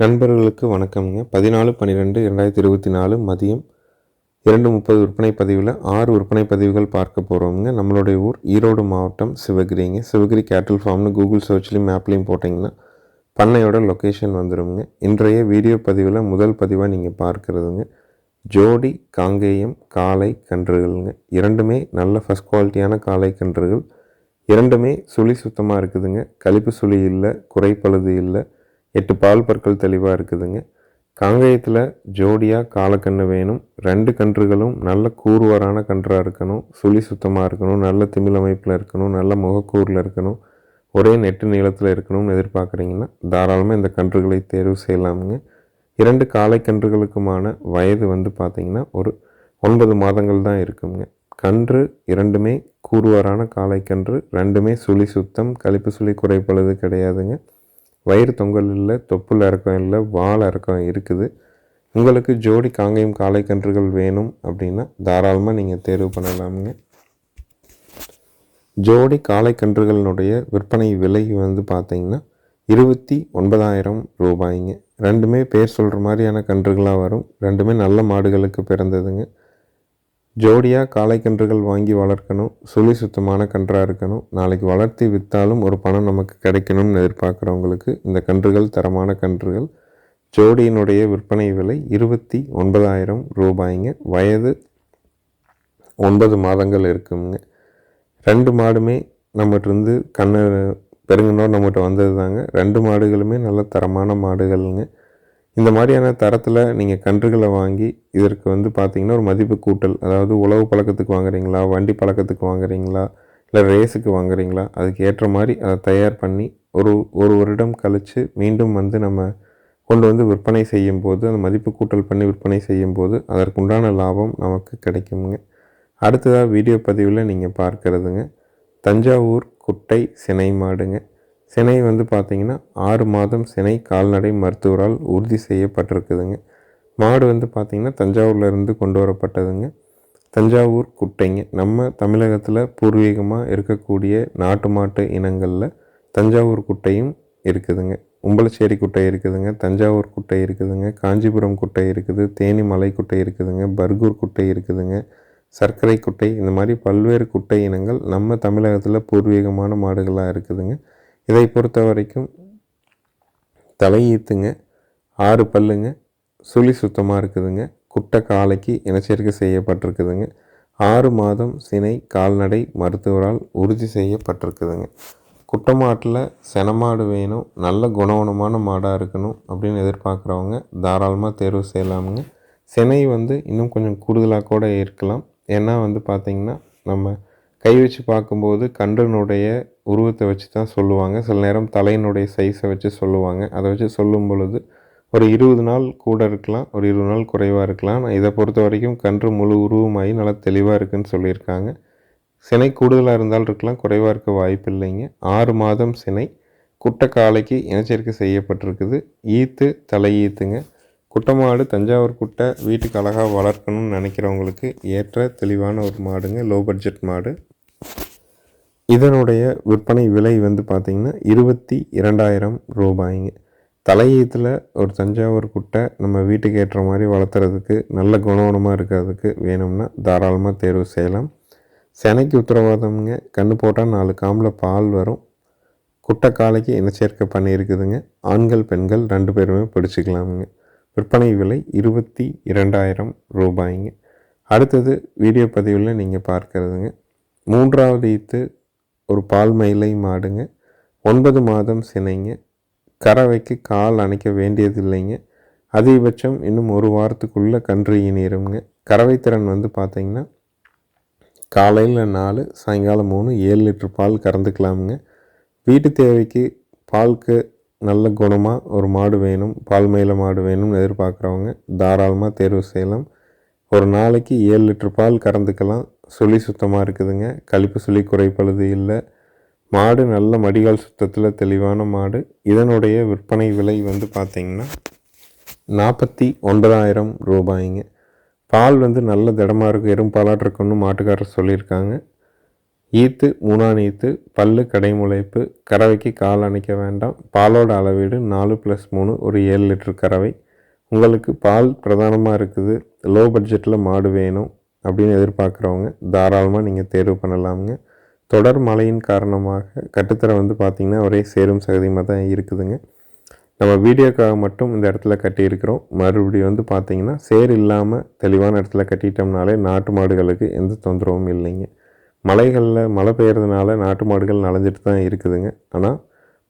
நண்பர்களுக்கு வணக்கம்ங்க. பதினாலு பன்னிரெண்டு ரெண்டாயிரத்தி இருபத்தி நாலு மதியம் இரண்டு முப்பது விற்பனை பதிவில் ஆறு விற்பனை பதிவுகள் பார்க்க போகிறோம்ங்க நம்மளுடைய ஊர் ஈரோடு மாவட்டம் சிவகிரிங்க. சிவகிரி கேட்டில் ஃபார்ம்னு கூகுள் சர்ச்லேயும் மேப்லேயும் போட்டிங்கன்னா பண்ணையோட லொக்கேஷன் வந்துடுங்க இன்றைய வீடியோ பதிவில் முதல் பதிவாக நீங்கள் பார்க்குறதுங்க. ஜோடி காங்கேயம் காளை கன்றுகள்ங்க. இரண்டுமே நல்ல ஃபஸ்ட் குவாலிட்டியான காளை கன்றுகள். இரண்டுமே சுழி சுத்தமாக இருக்குதுங்க. கழிப்பு சுழி இல்லை குறைப்பழுது இல்லை. எட்டு பால் பற்கள் தெளிவாக இருக்குதுங்க. காங்கேயத்தில் ஜோடியாக காலக்கன்று வேணும். ரெண்டு கன்றுகளும் நல்ல கூறுவரான கன்றாக இருக்கணும். சுழி சுத்தமாக இருக்கணும். நல்ல திமிழ் அமைப்பில் இருக்கணும். நல்ல முகக்கூறில் இருக்கணும். ஒரே நெட்டு நீளத்தில் இருக்கணும்னு எதிர்பார்க்குறீங்கன்னா தாராளமாக இந்த கன்றுகளை தேர்வு செய்யலாமுங்க. இரண்டு காலை கன்றுகளுக்குமான வயது வந்து பார்த்திங்கன்னா ஒரு ஒன்பது மாதங்கள் தான் இருக்குங்க. கன்று இரண்டுமே கூறுவரான காலை கன்று ரெண்டுமே சுழி சுத்தம் கழிப்பு சுழி குறைப்பழுது கிடையாதுங்க. வயிறு தொங்கல் இல்லை தொப்புள் இறக்கம் இல்லை வால் இறக்கம் இருக்குது. உங்களுக்கு ஜோடி காங்கேயம் காளை கன்றுகள் வேணும் அப்படின்னா தாராளமாக நீங்கள் தேர்வு பண்ணலாமுங்க. ஜோடி காளை கன்றுகளினுடைய விற்பனை விலை வந்து பார்த்தீங்கன்னா இருபத்தி ஒன்பதாயிரம் ரூபாய்ங்க. ரெண்டுமே பேர் சொல்கிற மாதிரியான கன்றுகளாக வரும். ரெண்டுமே நல்ல மாடுகளுக்கு பிறந்ததுங்க. ஜோடியாக காளைக்கன்றுகள் வாங்கி வளர்க்கணும். சுழி சுத்தமான கன்றாக இருக்கணும். நாளைக்கு வளர்த்தி விற்றாலும் ஒரு பணம் நமக்கு கிடைக்கணும்னு எதிர்பார்க்குறவங்களுக்கு இந்த கன்றுகள் தரமான கன்றுகள். ஜோடியினுடைய விற்பனை விலை இருபத்தி ஒன்பதாயிரம் ரூபாய்ங்க. வயது ஒன்பது மாதங்கள் இருக்குங்க. ரெண்டு மாடுமே நம்மகிட்ட கண்ணு பெருங்கனோர் நம்மகிட்ட வந்தது தாங்க ரெண்டு மாடுகளுமே நல்ல தரமான மாடுகள்ங்க. இந்த மாதிரியான தரத்தில் நீங்கள் கன்றுகளை வாங்கி இதற்கு வந்து பார்த்திங்கன்னா ஒரு மதிப்பு கூட்டல். அதாவது உழவு பழக்கத்துக்கு வாங்குறீங்களா? வண்டி பழக்கத்துக்கு வாங்குறீங்களா? இல்லை ரேஸுக்கு வாங்குறீங்களா? அதுக்கு ஏற்ற மாதிரி அதை தயார் பண்ணி ஒரு ஒரு வருடம் கழித்து மீண்டும் வந்து நம்ம கொண்டு வந்து விற்பனை செய்யும் போது அந்த மதிப்பு கூட்டல் பண்ணி விற்பனை செய்யும் போது அதற்குண்டான லாபம் நமக்கு கிடைக்குங்க. அடுத்ததாக வீடியோ பதிவில் நீங்கள் பார்க்குறதுங்க. தஞ்சாவூர் குட்டை சினை மாடுங்க. சினை வந்து பார்த்திங்கன்னா ஆறு மாதம் சினை கால்நடை மருத்துவரால் உறுதி செய்யப்பட்டிருக்குதுங்க. மாடு வந்து பார்த்திங்கன்னா தஞ்சாவூர்லேருந்து கொண்டு வரப்பட்டதுங்க. தஞ்சாவூர் குட்டைங்க. நம்ம தமிழகத்தில் பூர்வீகமாக இருக்கக்கூடிய நாட்டு மாட்டு இனங்களில் தஞ்சாவூர் குட்டையும் இருக்குதுங்க. உம்பளச்சேரி குட்டை இருக்குதுங்க தஞ்சாவூர் குட்டை இருக்குதுங்க காஞ்சிபுரம் குட்டை இருக்குது தேனி மலை குட்டை இருக்குதுங்க பர்கூர் குட்டை இருக்குதுங்க சர்க்கரை குட்டை இந்த மாதிரி பல்வேறு குட்டை இனங்கள் நம்ம தமிழகத்தில் பூர்வீகமான மாடுகளாக இருக்குதுங்க. இதை பொறுத்த வரைக்கும் தலையீத்துங்க ஆறு பல்லுங்க சுழி சுத்தமாக இருக்குதுங்க குட்டை காலைக்கு இனச்சேர்க்கை செய்யப்பட்டிருக்குதுங்க ஆறு மாதம் சினை கால்நடை மருத்துவரால் உறுதி செய்யப்பட்டிருக்குதுங்க. குட்டை மாட்டில் செனமாடு வேணும் நல்ல குணவனமான மாடாக இருக்கணும் அப்படின்னு எதிர்பார்க்குறவங்க தாராளமாக தேர்வு செய்யலாமுங்க. சினை வந்து இன்னும் கொஞ்சம் கூடுதலாக கூட இருக்கலாம். ஏன்னா வந்து பார்த்திங்கன்னா நம்ம கை வச்சு பார்க்கும்போது கன்றனுடைய உருவத்தை வச்சு தான் சொல்லுவாங்க. சில நேரம் தலையினுடைய சைஸை வச்சு சொல்லுவாங்க. அதை வச்சு சொல்லும் பொழுது ஒரு இருபது நாள் கூட இருக்கலாம் ஒரு இருபது நாள் குறைவாக இருக்கலாம். நான் இதை பொறுத்த வரைக்கும் கன்று முழு உருவமாகி நல்லா தெளிவாக இருக்குன்னு சொல்லியிருக்காங்க. சினை கூடுதலாக இருந்தால் இருக்கலாம் குறைவாக இருக்க வாய்ப்பு இல்லைங்க. ஆறு மாதம் சினை குட்டை காலைக்கு இனச்சேர்க்கை செய்யப்பட்டிருக்குது. ஈத்து தலை ஈத்துங்க. குட்டை மாடு தஞ்சாவூர் குட்டை வீட்டுக்கு அழகாக வளர்க்கணும்னு நினைக்கிறவங்களுக்கு ஏற்ற தெளிவான ஒரு மாடுங்க. லோ பட்ஜெட் மாடு. இதனுடைய விற்பனை விலை வந்து பார்த்திங்கன்னா இருபத்தி இரண்டாயிரம் ரூபாய்ங்க. தலையீத்தில் ஒரு தஞ்சாவூர் குட்டை நம்ம வீட்டுக்கு ஏற்ற மாதிரி வளர்த்துறதுக்கு நல்ல குணவனமாக இருக்கிறதுக்கு வேணும்னா தாராளமாக தேர்வு செய்யலாம். செனைக்கு உத்தரவாதம்ங்க. கண்ணு போட்டால் நாலு காம்பில் பால் வரும். குட்டை காலைக்கு இனச்சேர்க்கை பண்ணியிருக்குதுங்க ஆண்கள் பெண்கள் ரெண்டு பேருமே பிடிச்சிக்கலாமுங்க. விற்பனை விலை இருபத்தி இரண்டாயிரம் ரூபாய்ங்க. அடுத்தது வீடியோ பதிவில் நீங்கள் பார்க்குறதுங்க. மூன்றாவது ஈத்து ஒரு பால் மயிலை மாடுங்க. ஒன்பது மாதம் சினைங்க. கறவைக்கு கால் அணைக்க வேண்டியதில்லைங்க. அதிகபட்சம் இன்னும் ஒரு வாரத்துக்குள்ளே கன்று இனிருங்க கறவை திறன் வந்து பார்த்திங்கன்னா காலையில் நாலு சாயங்காலம் மூணு ஏழு லிட்டர் பால் கறந்துக்கலாமுங்க. வீட்டு தேவைக்கு பாலுக்கு நல்ல குணமாக ஒரு மாடு வேணும் பால் மயில மாடு வேணும்னு எதிர்பார்க்குறவங்க தாராளமாக தேர்வு செய்யலாம். ஒரு நாளைக்கு ஏழு லிட்டர் பால் கறந்துக்கலாம். சுழி சுத்தமாக இருக்குதுங்க. கழிப்பு சுழி குறைப்பழுது இல்லை. மாடு நல்ல மடிகால் சுத்தத்தில் தெளிவான மாடு. இதனுடைய விற்பனை விலை வந்து பார்த்திங்கன்னா நாற்பத்தி ஒன்பதாயிரம் ரூபாய்ங்க. பால் வந்து நல்ல திடமாக இருக்கும் எறும் இருக்குன்னு மாட்டுக்காரர் சொல்லியிருக்காங்க. ஈத்து மூணாம் ஈத்து பல்லு கடைமுளைப்பு கறவைக்கு கால் அணைக்க வேண்டாம். பாலோட அளவீடு நாலு ப்ளஸ் மூணு ஒரு ஏழு லிட்டர் கறவை. உங்களுக்கு பால் பிரதானமாக இருக்குது. லோ பட்ஜெட்டில் மாடு வேணும். அப்படின்னு எதிர்பார்க்குறவங்க தாராளமாக நீங்கள் தேர்வு பண்ணலாமுங்க. தொடர் மழையின் காரணமாக கட்டுத்தரை வந்து பார்த்திங்கன்னா ஒரே சேரும் சகதியமாக தான் இருக்குதுங்க. நம்ம வீடியோக்காக மட்டும் இந்த இடத்துல கட்டியிருக்கிறோம். மறுபடியும் வந்து பார்த்திங்கன்னா சேர் இல்லாமல் தெளிவான இடத்துல கட்டிட்டோம்னாலே நாட்டு மாடுகளுக்கு எந்த தொந்தரவும் இல்லைங்க. மலைகளில் மழை பெய்யறதுனால நாட்டு மாடுகள் நலஞ்சிட்டு தான் இருக்குதுங்க. ஆனால்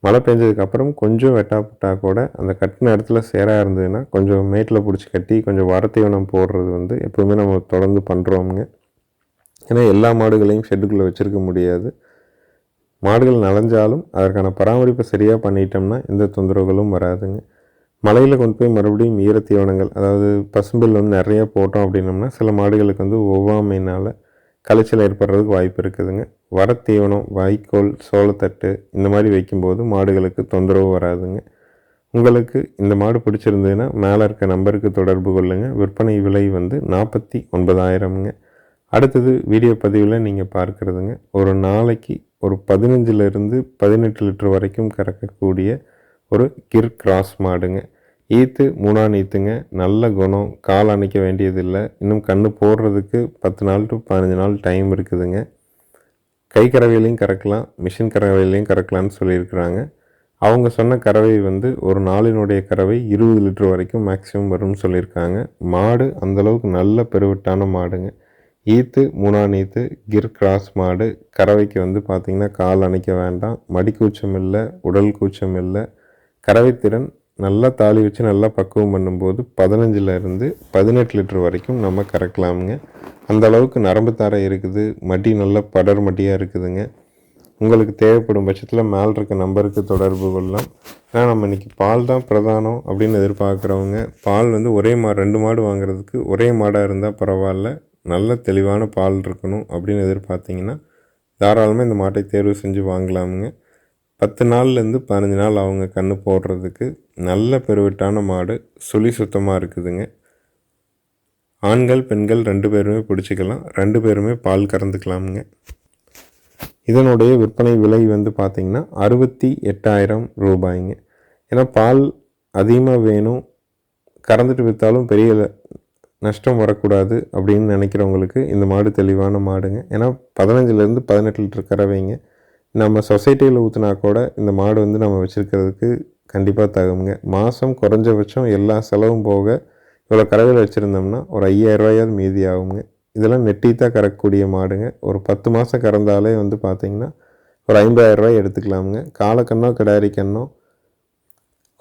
மழை பெஞ்சதுக்கப்புறம் கொஞ்சம் வெட்டாப்பட்டா கூட அந்த கட்டின இடத்துல சேராக இருந்ததுன்னா கொஞ்சம் மேட்டில் பிடிச்சி கட்டி கொஞ்சம் வரத்தீவனம் போடுறது வந்து எப்போவுமே நம்ம தொடர்ந்து பண்ணுறோமுங்க ஏன்னா எல்லா மாடுகளையும் ஷெட்டுக்குள்ளே வச்சுருக்க முடியாது. மாடுகள் நலஞ்சாலும் அதற்கான பராமரிப்பை சரியாக பண்ணிட்டோம்னா எந்த தொந்தரவுகளும் வராதுங்க. மலையில் கொண்டு போய் மறுபடியும் ஈரத்தீவனங்கள் அதாவது பசும்பில் வந்து நிறையா போட்டோம் அப்படின்னம்னா சில மாடுகளுக்கு வந்து ஒவ்வாமையினால் களைச்சல் ஏற்படுறதுக்கு வாய்ப்பு இருக்குதுங்க. வரத்தீவனம் தீவனம் வைக்கோல் சோளத்தட்டு இந்த மாதிரி வைக்கும்போது மாடுகளுக்கு தொந்தரவு வராதுங்க. உங்களுக்கு இந்த மாடு பிடிச்சிருந்ததுன்னா மேலே இருக்க நம்பருக்கு தொடர்பு கொள்ளுங்கள் விற்பனை விலை வந்து நாற்பத்தி ஒன்பதாயிரம்ங்க அடுத்தது வீடியோ பதிவில் நீங்கள் பார்க்குறதுங்க. ஒரு நாளைக்கு ஒரு பதினஞ்சுலேருந்து பதினெட்டு லிட்டர் வரைக்கும் கறக்கக்கூடிய ஒரு கிர் கிராஸ் மாடுங்க. ஈத்து மூணாம் ஈத்துங்க நல்ல குணம். கால் அணைக்க வேண்டியதில்லை. இன்னும் கண்ணு போடுறதுக்கு பத்து நாள் டு பதினஞ்சு நாள் டைம் இருக்குதுங்க. கை கறவையிலையும் கறக்கலாம் மிஷின் கறவையிலையும் கறக்கலான்னு சொல்லியிருக்கிறாங்க. அவங்க சொன்ன கறவை வந்து ஒரு நாளினுடைய கறவை இருபது லிட்டர் வரைக்கும் மேக்ஸிமம் வரும்னு சொல்லியிருக்காங்க. மாடு அந்தளவுக்கு நல்ல பெருவிட்டான மாடுங்க. ஈத்து மூணான் ஈத்து கிர் கிராஸ் மாடு. கறவைக்கு வந்து பார்த்திங்கன்னா கால் அணைக்க வேண்டாம். மடி கூச்சம் இல்லை உடல் கூச்சம் இல்லை. கறவைத்திறன் நல்லா தாலி வச்சு நல்லா பக்குவம் பண்ணும்போது பதினஞ்சிலேருந்து பதினெட்டு லிட்டர் வரைக்கும் நம்ம கறக்கலாமுங்க. அந்த அளவுக்கு நரம்பு தாரை இருக்குது மடி நல்ல படர் மட்டியாக இருக்குதுங்க. உங்களுக்கு தேவைப்படும் பட்சத்தில் மேல் இருக்க நம்பருக்கு தொடர்பு கொள்ளலாம். ஆனால் நம்ம இன்றைக்கி பால் தான் பிரதானம் அப்படின்னு எதிர்பார்க்குறவங்க பால் வந்து ஒரே மா ரெண்டு மாடு வாங்குறதுக்கு ஒரே மாடாக இருந்தால் பரவாயில்ல. நல்ல தெளிவான பால் இருக்கணும் அப்படின்னு எதிர்பார்த்திங்கன்னா தாராளமாக இந்த மாட்டை தேர்வு செஞ்சு வாங்கலாமுங்க. பத்து நாள்லேருந்து பதினஞ்சு நாள் அவங்க கன்று போடுறதுக்கு நல்ல பெருவிட்டான மாடு சுழி சுத்தமாக இருக்குதுங்க. ஆண்கள் பெண்கள் ரெண்டு பேருமே பிடிச்சிக்கலாம் ரெண்டு பேருமே பால் கறந்துக்கலாமுங்க. இதனுடைய விற்பனை விலை வந்து பார்த்திங்கன்னா அறுபத்தி எட்டாயிரம் ரூபாய்ங்க. ஏன்னா பால் அதிகமாக வேணும் கறந்துட்டு விற்றாலும் பெரிய நஷ்டம் வரக்கூடாது அப்படின்னு நினைக்கிறவங்களுக்கு இந்த மாடு தெளிவான மாடுங்க. ஏன்னா பதினஞ்சுலேருந்து பதினெட்டு லிட்டர் கறவைங்க. நம்ம சொசைட்டியில் ஊற்றினா கூட இந்த மாடு வந்து நம்ம வச்சுருக்கிறதுக்கு கண்டிப்பாக தகுங்க. மாதம் குறைஞ்சபட்சம் எல்லா செலவும் போக இவ்வளோ கறவையில் வச்சுருந்தோம்னா ஒரு ஐயாயிரரூவாயாவது மீதி ஆகுங்க. இதெல்லாம் நெட்டித்தாக கறக்கக்கூடிய மாடுங்க. ஒரு பத்து மாதம் கறந்தாலே வந்து பார்த்திங்கன்னா ஒரு ஐம்பதாயிரரூவாய் எடுத்துக்கலாமுங்க. காலக்கண்ணோ கிடாரி கண்ணோ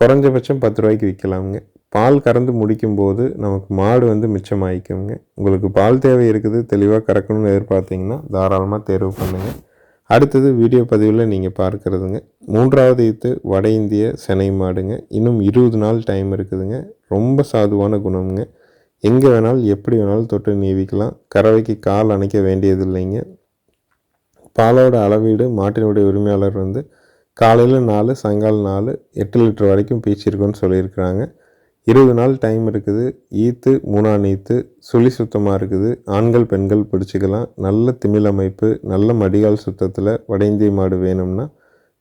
குறைஞ்சபட்சம் பத்து ரூபாய்க்கு விற்கலாமுங்க. பால் கறந்து முடிக்கும்போது நமக்கு மாடு வந்து மிச்சமாயிக்குங்க. உங்களுக்கு பால் தேவை இருக்குது தெளிவாக கறக்கணும்னு எதிர்பார்த்தீங்கன்னா தாராளமாக தேர்வு பண்ணுங்கள் அடுத்தது வீடியோ பதிவில் நீங்கள் பார்க்குறதுங்க. மூன்றாவது ஈத்து வட இந்திய செனை மாடுங்க. இன்னும் இருபது நாள் டைம் இருக்குதுங்க. ரொம்ப சாதுவான குணம்ங்க. எங்கே வேணாலும் எப்படி வேணாலும் தொட்டு நீவிக்கலாம். கறவைக்கு கால் அணைக்க வேண்டியது இல்லைங்க பாலோட அளவீடு மாட்டினுடைய உரிமையாளர் வந்து காலையில் நாலு சாயங்காலம் நாலு எட்டு லிட்டர் வரைக்கும் பீச்சிருக்குன்னு சொல்லியிருக்கிறாங்க. இருபது நாள் டைம் இருக்குது. ஈத்து மூணாம் ஈத்து சுழி சுத்தமாக இருக்குது. ஆண்கள் பெண்கள் பிடிச்சிக்கலாம். நல்ல திமிழ் அமைப்பு நல்ல மடிகால் சுத்தத்தில் வட இந்திய மாடு வேணும்னா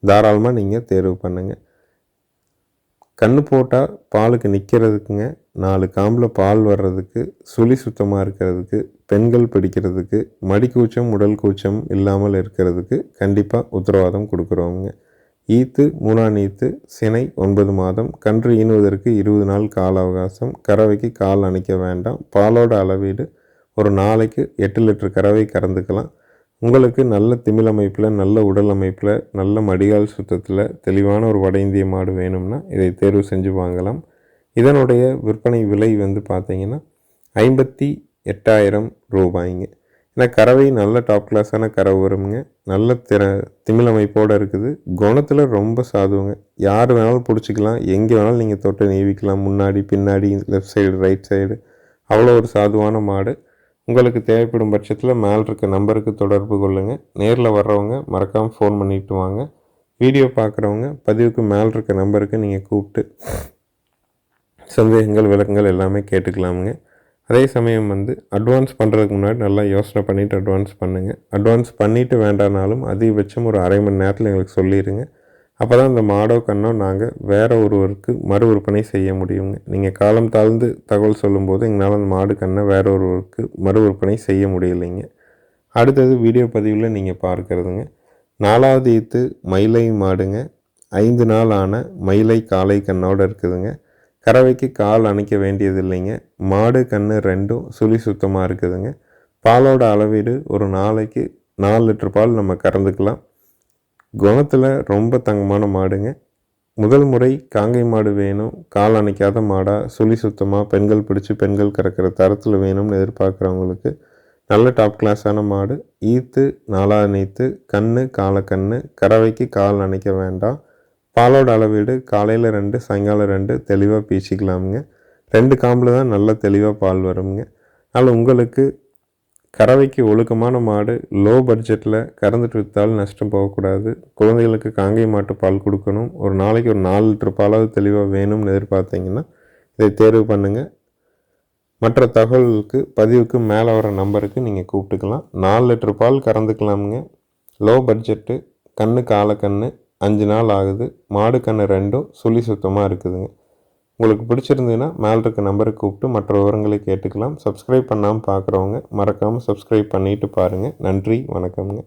தாராளமாக நீங்கள் தேர்வு பண்ணுங்கள் கண்ணு போட்டால் பாலுக்கு நிற்கிறதுக்குங்க நாலு காம்பில் பால் வர்றதுக்கு சுழி சுத்தமாக இருக்கிறதுக்கு பெண்கள் பிடிக்கிறதுக்கு மடிக்கூச்சம் உடல் கூச்சம் இல்லாமல் இருக்கிறதுக்கு கண்டிப்பாக உத்தரவாதம் கொடுக்குறோங்க ஈத்து மூணாம் ஈத்து சினை ஒன்பது மாதம் கன்று ஈனுவதற்கு இருபது நாள் கால அவகாசம் கறவைக்கு கால் அணைக்க வேண்டாம் பாலோட அளவீடு ஒரு நாளைக்கு எட்டு லிட்டர் கறவை கறந்துக்கலாம். உங்களுக்கு நல்ல திமிழ் அமைப்பில் நல்ல உடல் அமைப்பில் நல்ல மடிகால் சுத்தத்தில் தெளிவான ஒரு வட இந்திய மாடு வேணும்னா இதை தேர்வு செஞ்சு வாங்கலாம். இதனுடைய விற்பனை விலை வந்து பார்த்தீங்கன்னா ஐம்பத்தி எட்டாயிரம் ரூபாய்ங்க. ஏன்னா கறவை நல்ல டாப் கிளாஸான கறவை வருங்க நல்ல திற திமிழ் அமைப்போடு இருக்குது. குணத்தில் ரொம்ப சாதுவங்க. யார் வேணாலும் பிடிச்சிக்கலாம். எங்கே வேணாலும் நீங்கள் தொட்டு நீவிக்கலாம். முன்னாடி பின்னாடி லெஃப்ட் சைடு ரைட் சைடு அவ்வளோ ஒரு சாதுவான மாடு. உங்களுக்கு தேவைப்படும் பட்சத்தில் மேல் இருக்க நம்பருக்கு தொடர்பு கொள்ளுங்கள் நேரில் வர்றவங்க மறக்காமல் ஃபோன் பண்ணிட்டு வாங்க. வீடியோ பார்க்குறவங்க பதிவுக்கு மேல் இருக்க நம்பருக்கு நீங்கள் கூப்பிட்டு சந்தேகங்கள் விளக்கங்கள் எல்லாமே கேட்டுக்கலாமுங்க. அதே சமயம் வந்து அட்வான்ஸ் பண்ணுறதுக்கு முன்னாடி நல்லா யோசனை பண்ணிவிட்டு அட்வான்ஸ் பண்ணுங்கள் அட்வான்ஸ் பண்ணிவிட்டு வேண்டானாலும் அதிகபட்சம் ஒரு அரை மணி நேரத்தில் எங்களுக்கு சொல்லிடுங்க அப்போ தான் அந்த மாடோ கண்ணோ நாங்கள் வேறு ஒருவருக்கு மறு விற்பனை செய்ய முடியுங்க. நீங்கள் காலம் தாழ்ந்து தகவல் சொல்லும்போது எங்களால் அந்த மாடு கண்ணை வேற ஒருவருக்கு மறு விற்பனை செய்ய முடியலைங்க. அடுத்தது வீடியோ பதிவில் நீங்கள் பார்க்குறதுங்க. நாலாவது ஈத்து மயிலை மாடுங்க. ஐந்து நாள் ஆன மயிலை காளை கண்ணோடு இருக்குதுங்க. கறவைக்கு கால் அணைக்க வேண்டியது இல்லைங்க மாடு கன்று ரெண்டும் சுழி சுத்தமாக இருக்குதுங்க. பாலோட அளவீடு ஒரு நாளைக்கு நாலு லிட்டர் பால் நம்ம கறந்துக்கலாம். குணத்தில் ரொம்ப தங்கமான மாடுங்க. முதல் முறை காங்கை மாடு வேணும். கால் அணைக்காத மாடாக சுழி சுத்தமாக பெண்கள் பிடிச்சி பெண்கள் கறக்கிற தரத்தில் வேணும்னு எதிர்பார்க்குறவங்களுக்கு நல்ல டாப் கிளாஸான மாடு. ஈத்து நாலா நீத்து கண்ணு காலக்கண்ணு கறவைக்கு கால் அணைக்க வேண்டாம். பாலோட அளவீடு காலையில் ரெண்டு சாயங்காலம் ரெண்டு தெளிவாக பீச்சிக்கலாமுங்க ரெண்டு காம்பில் தான் நல்லா தெளிவாக பால் வருங்க அதனால் உங்களுக்கு கறவைக்கு ஒழுக்கமான மாடு லோ பட்ஜெட்டில் கறந்துட்டு விற்றாலும் நஷ்டம் போகக்கூடாது. குழந்தைகளுக்கு காங்கை மாட்டு பால் கொடுக்கணும். ஒரு நாளைக்கு ஒரு நாலு லிட்டர் பாலாவது தெளிவாக வேணும்னு எதிர்பார்த்தீங்கன்னா இதை தேர்வு பண்ணுங்கள் மற்ற தகவல்களுக்கு பதிவுக்கு மேலே வர நம்பருக்கு நீங்கள் கூப்பிட்டுக்கலாம். நாலு லிட்டர் பால் கறந்துக்கலாமுங்க. லோ பட்ஜெட்டு கண்ணு காலை கண்ணு அஞ்சு நாள் ஆகுது. மாடு கன்று ரெண்டும் சுழி சுத்தமாக இருக்குதுங்க. உங்களுக்கு பிடிச்சிருந்ததுன்னா மேலே இருக்க நம்பருக்கு கூப்பிட்டு மற்ற விவரங்களை கேட்டுக்கலாம். சப்ஸ்கிரைப் பண்ணாமல் பார்க்குறவங்க மறக்காமல் சப்ஸ்கிரைப் பண்ணிவிட்டு பாருங்கள் நன்றி வணக்கம்ங்க.